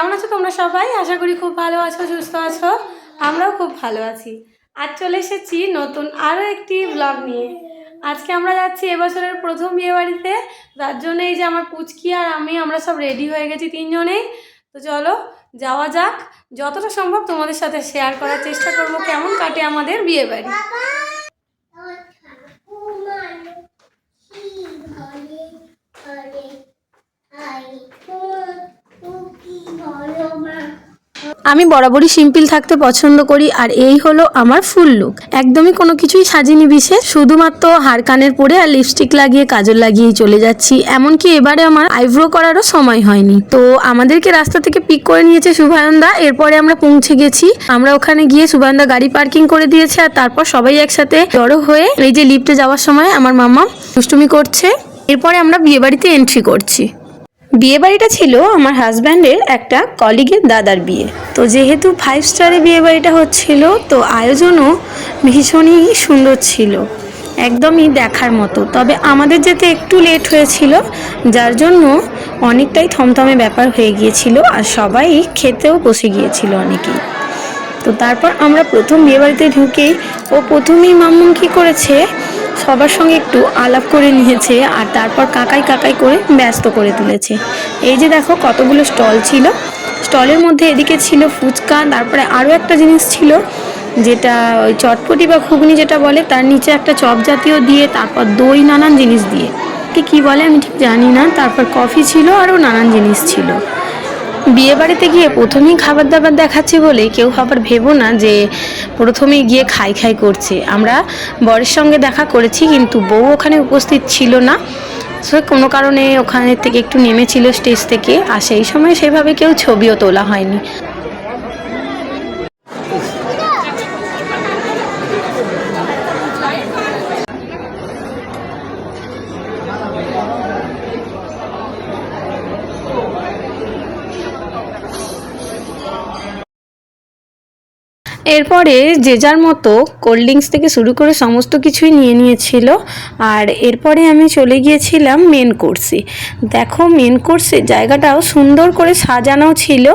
কেমন আছো তোমরা সবাই? আশা করি খুব ভালো আছো, সুস্থ আছো। আমরাও খুব ভালো আছি। আজ চলে এসেছি নতুন আরও একটি ব্লগ নিয়ে। আজকে আমরা যাচ্ছি এবছরের প্রথম বিয়ে বাড়িতে। তার জন্য এই যে আমার পুচকি আর আমি, আমরা সব রেডি হয়ে গেছি তিনজনেই। তো চলো, যাওয়া যাক। যতটা সম্ভব তোমাদের সাথে শেয়ার করার চেষ্টা করব, কেমন কাটে আমাদের বিয়ে বাড়ি। আমি বরাবরই সিম্পল থাকতে পছন্দ করি, আর এই হলো আমার ফুল লুক একদমই কোনো কিছুই সাজিনি বিশেষ শুধুমাত্র হার কানের পরে আর লিপস্টিক লাগিয়ে কাজল লাগিয়েই চলে যাচ্ছি, এমনকি এবারে আমার আইব্রো করারও সময় হয়নি। তো আমাদেরকে রাস্তা থেকে পিক করে নিয়েছে শুভায়নদা এরপরে আমরা পৌঁছে গেছি। আমরা ওখানে গিয়ে শুভায়নদা গাড়ি পার্কিং করে দিয়েছে, আর তারপর সবাই একসাথে জড়ো হয়ে এই যে লিফটে যাওয়ার সময় আমার মামা দুষ্টুমি করছে। এরপরে আমরা বিয়েবাড়িতে এন্ট্রি করছি। বিয়ে বাড়িটা ছিল আমার হাজব্যান্ডের একটা কলিগের দাদার বিয়ে। তো যেহেতু ফাইভ স্টারে বিয়ে বাড়িটা হচ্ছিল, তো আয়োজনও ভীষণই সুন্দর ছিল। একদমই দেখার মতো। তবে আমাদের যেতে একটু লেট হয়েছিল, যার জন্য অনেকটাই থমথমে ব্যাপার হয়ে গিয়েছিল আর সবাই খেতেও বসে গিয়েছিল অনেকেই। তো তারপর আমরা প্রথম বিয়েবাড়িতে ঢুকেই ও প্রথমেই মাম্মুন কী করেছে সবার সঙ্গে একটু আলাপ করে নিয়েছে আর তারপর কাকাই কাকাই করে ব্যস্ত করে তুলেছে। এই যে দেখো কতগুলো স্টল ছিল। স্টলের মধ্যে এদিকে ছিল ফুচকা, তারপরে আরও একটা জিনিস ছিল যেটা ওই চটপটি বা ঘুগনি যেটা বলে, তার নিচে একটা চপ জাতীয় দিয়ে, তারপর দই, নানান জিনিস দিয়ে। কি বলে আমি ঠিক জানি না। তারপর কফি ছিল আরও নানান জিনিস ছিল। বিয়ে বাড়িতে গিয়ে প্রথমেই খাবার দাবার দেখাচ্ছি বলে কেউ আবার ভেবো না যে প্রথমেই গিয়ে খাই খাই করছে। আমরা বরের সঙ্গে দেখা করেছি কিন্তু বউ ওখানে উপস্থিত ছিল না। সে কোনো কারণে ওখানে থেকে একটু নেমেছিল স্টেজ থেকে আর সেই সময় সেভাবে কেউ ছবিও তোলা হয়নি। এরপরে যে যার মতো কোল্ড ড্রিঙ্কস থেকে শুরু করে সমস্ত কিছুই নিয়ে নিয়েছিল। আর এরপরে আমি চলে গিয়েছিলাম মেন কোর্সে দেখো মেন কোর্সে জায়গাটাও সুন্দর করে সাজানো ছিল।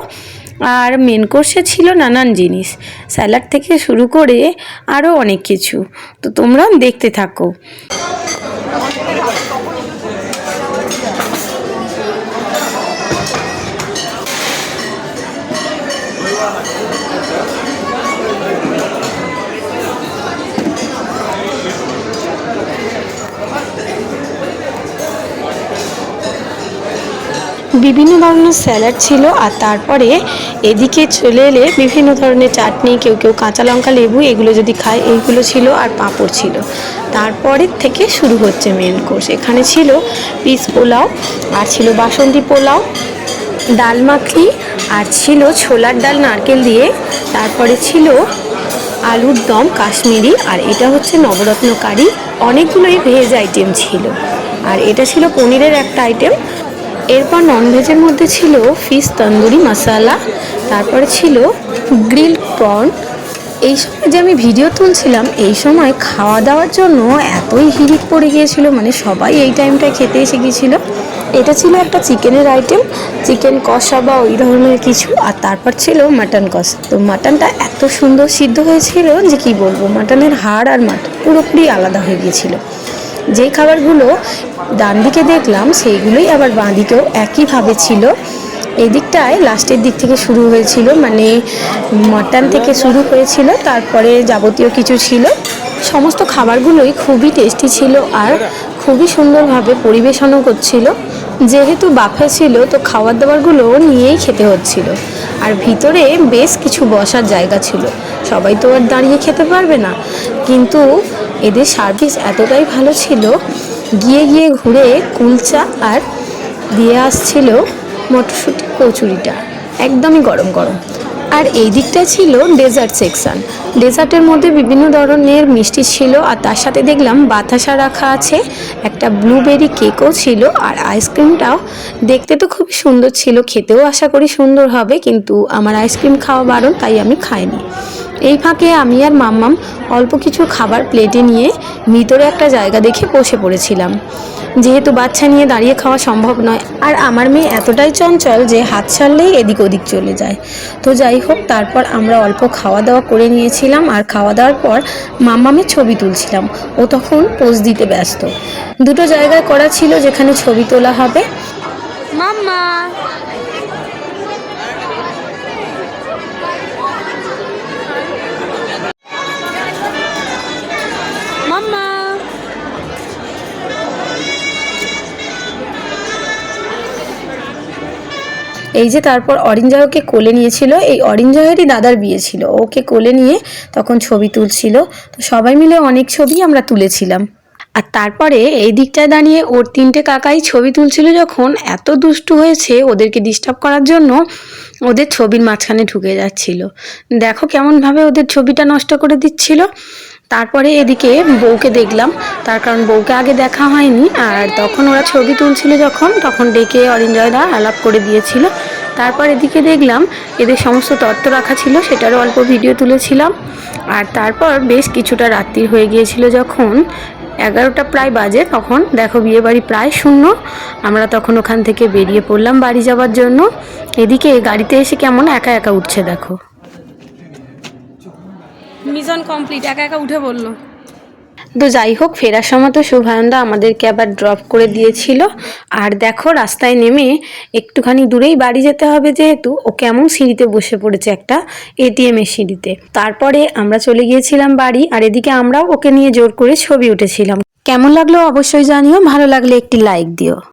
আর মেন কোর্সে ছিল নানান জিনিস। স্যালাড থেকে শুরু করে আরও অনেক কিছু। তো তোমরা দেখতে থাকো। বিভিন্ন ধরনের স্যালাড ছিল আর তারপরে এদিকে চলে এলে বিভিন্ন ধরনের চাটনি, কেউ কেউ কাঁচা লঙ্কা, লেবু, এগুলো যদি খায়, এইগুলো ছিল আর পাঁপড় ছিল। তারপরের থেকে শুরু হচ্ছে মেন কোর্স এখানে ছিল পিস পোলাও, আর ছিল বাসন্তী পোলাও, ডাল মাখনি, আর ছিল ছোলার ডাল, নারকেল দিয়ে। তারপরে ছিল আলুর দম, কাশ্মীরি, আর এটা হচ্ছে নবরত্ন কারি। অনেকগুলোই ভেজ আইটেম ছিল। আর এটা ছিল পনিরের একটা আইটেম এরপর ননভেজের মধ্যে ছিল ফিশ তন্দুরি মশালা তারপরে ছিল গ্রিল প্রন এই সময় যে আমি ভিডিও তুলছিলাম, এই সময় খাওয়া দাওয়ার জন্য এতই হিড়িক পড়ে গিয়েছিল মানে সবাই এই টাইমটায় খেতে এসে গিয়েছিল। এটা ছিল একটা চিকেনের আইটেম চিকেন কষা বা ওই ধরনের কিছু, আর তারপর ছিল মাটন কষা। তো মাটনটা এত সুন্দর সিদ্ধ হয়েছিল যে কি বলব মাটনের হাড় আর মাটন পুরোপুরি আলাদা হয়ে গিয়েছিল। যেই খাবারগুলো ডান দিকে দেখলাম, সেইগুলোই আবার বাঁ দিকেও একইভাবে ছিল। এই দিকটায় লাস্টের দিক থেকে শুরু হয়েছিল মানে মটন থেকে শুরু হয়েছিল, তারপরে যাবতীয় কিছু ছিল। সমস্ত খাবারগুলোই খুবই টেস্টি ছিল আর খুবই সুন্দরভাবে পরিবেশনও করছিল। যেহেতু বাফে ছিল, তো খাবার দাবারগুলো নিয়েই খেতে হচ্ছিল। আর ভিতরে বেশ কিছু বসার জায়গা ছিল। সবাই তো আর দাঁড়িয়ে খেতে পারবে না। কিন্তু এদের সার্ভিস এতটাই ভালো ছিল, গিয়ে গিয়ে ঘুরে কুলচা আর দিয়ে আসছিল মটরশুঁটি কচুরিটা, একদমই গরম গরম। আর এই দিকটা ছিল ডেজার্ট সেকশন ডেজার্টের মধ্যে বিভিন্ন ধরনের মিষ্টি ছিল, আর তার সাথে দেখলাম বাতাসা রাখা আছে, একটা ব্লুবেরি কেকও ছিল, আর আইসক্রিমটাও দেখতে তো খুবই সুন্দর ছিল, খেতেও আশা করি সুন্দর হবে, কিন্তু আমার আইসক্রিম খাওয়া বারণ, তাই আমি খাইনি। এই ফাঁকে আমি আর মাম্মাম অল্প কিছু খাবার প্লেটে নিয়ে ভিতরে একটা জায়গা দেখে বসে পড়েছিলাম। যেহেতু বাচ্চা নিয়ে দাঁড়িয়ে খাওয়া সম্ভব নয়, আর আমার মেয়ে এতটাই চঞ্চল যে হাত ছাড়লেই এদিক ওদিক চলে যায়। তো যাই হোক, তারপর আমরা অল্প খাওয়া দাওয়া করে নিয়েছিলাম আর খাওয়া দাওয়ার পর মাম্মামের ছবি তুলছিলাম। ও তখন পোজ দিতে ব্যস্ত। দুটো জায়গায় করা ছিল যেখানে ছবি তোলা হবে। মাম্মা! এই যে তারপর অরিঞ্জয়কে কোলে নিয়েছিল, এই অরিঞ্জয়েরই দাদার বিয়ে ছিল। ওকে কোলে নিয়ে তখন ছবি তুলছিল। তো সবাই মিলে অনেক ছবি আমরা তুলেছিলাম। আর তারপরে এই দিকটায় দাঁড়িয়ে ওর তিনটে কাকাই ছবি তুলছিল যখন এত দুষ্টু হয়েছে ওদেরকে ডিস্টার্ব করার জন্য ওদের ছবির মাঝখানে ঢুকে যাচ্ছিল। দেখো কেমনভাবে ওদের ছবিটা নষ্ট করে দিচ্ছিল। তারপরে এদিকে বউকে দেখলাম, তার কারণ বউকে আগে দেখা হয়নি আর তখন ওরা ছবি তুলছিল যখন, তখন ডেকে অরিঞ্জয়দা আলাপ করে দিয়েছিল। তারপর এদিকে দেখলাম এদের সমস্ত তত্ত্ব রাখা ছিল, সেটারও অল্প ভিডিও তুলেছিলাম। আর তারপর বেশ কিছুটা রাত্রির হয়ে গিয়েছিল যখন এগারোটা প্রায় বাজে তখন দেখো বিয়ে বাড়ি প্রায় শূন্য। আমরা তখন ওখান থেকে বেরিয়ে পড়লাম বাড়ি যাওয়ার জন্য। এদিকে গাড়িতে এসে কেমন একা একা উঠছে দেখো। মিশন কমপ্লিট, একা একা উঠে বলল তো যাই হোক, ফেরার সময় তো শুভায়নদা আমাদেরকে আবার ড্রপ করে দিয়েছিল। আর দেখো, রাস্তায় নেমে একটুখানি দূরেই বাড়ি যেতে হবে যেহেতু, ও কেমন সিঁড়িতে বসে পড়েছে একটা এটিএম এর সিঁড়িতে। তারপরে আমরা চলে গিয়েছিলাম বাড়ি, আর এদিকে আমরাও ওকে নিয়ে জোর করে ছবি উঠেছিলাম। কেমন লাগল অবশ্যই জানিও, ভালো লাগলে একটি লাইক দিও।